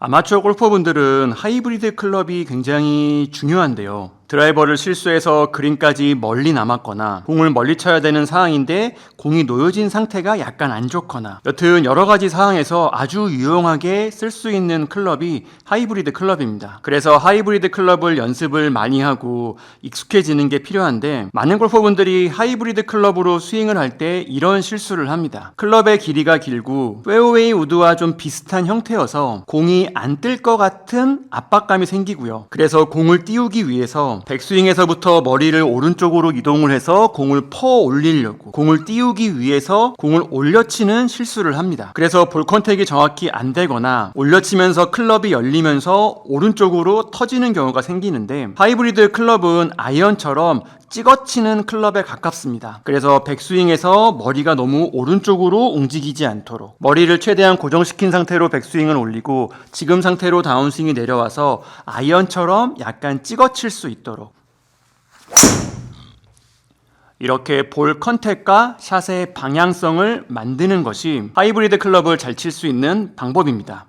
아마추어 골퍼분들은 하이브리드 클럽이 굉장히 중요한데요. 드라이버를 실수해서 그린까지 멀리 남았거나 공을 멀리 쳐야 되는 상황인데 공이 놓여진 상태가 약간 안 좋거나 여튼 여러 가지 상황에서 아주 유용하게 쓸 수 있는 클럽이 하이브리드 클럽입니다. 그래서 하이브리드 클럽을 연습을 많이 하고 익숙해지는 게 필요한데 많은 골퍼분들이 하이브리드 클럽으로 스윙을 할 때 이런 실수를 합니다. 클럽의 길이가 길고 페어웨이 우드와 좀 비슷한 형태여서 공이 안 뜰 것 같은 압박감이 생기고요. 그래서 공을 띄우기 위해서 백스윙에서부터 머리를 오른쪽으로 이동을 해서 공을 퍼 올리려고 공을 띄우기 위해서 공을 올려치는 실수를 합니다. 그래서 볼 컨택이 정확히 안 되거나 올려치면서 클럽이 열리면서 오른쪽으로 터지는 경우가 생기는데 하이브리드 클럽은 아이언처럼 찍어치는 클럽에 가깝습니다. 그래서 백스윙에서 머리가 너무 오른쪽으로 움직이지 않도록 머리를 최대한 고정시킨 상태로 백스윙을 올리고 지금 상태로 다운스윙이 내려와서 아이언처럼 약간 찍어칠 수 있도록 이렇게 볼 컨택과 샷의 방향성을 만드는 것이 하이브리드 클럽을 잘 칠 수 있는 방법입니다.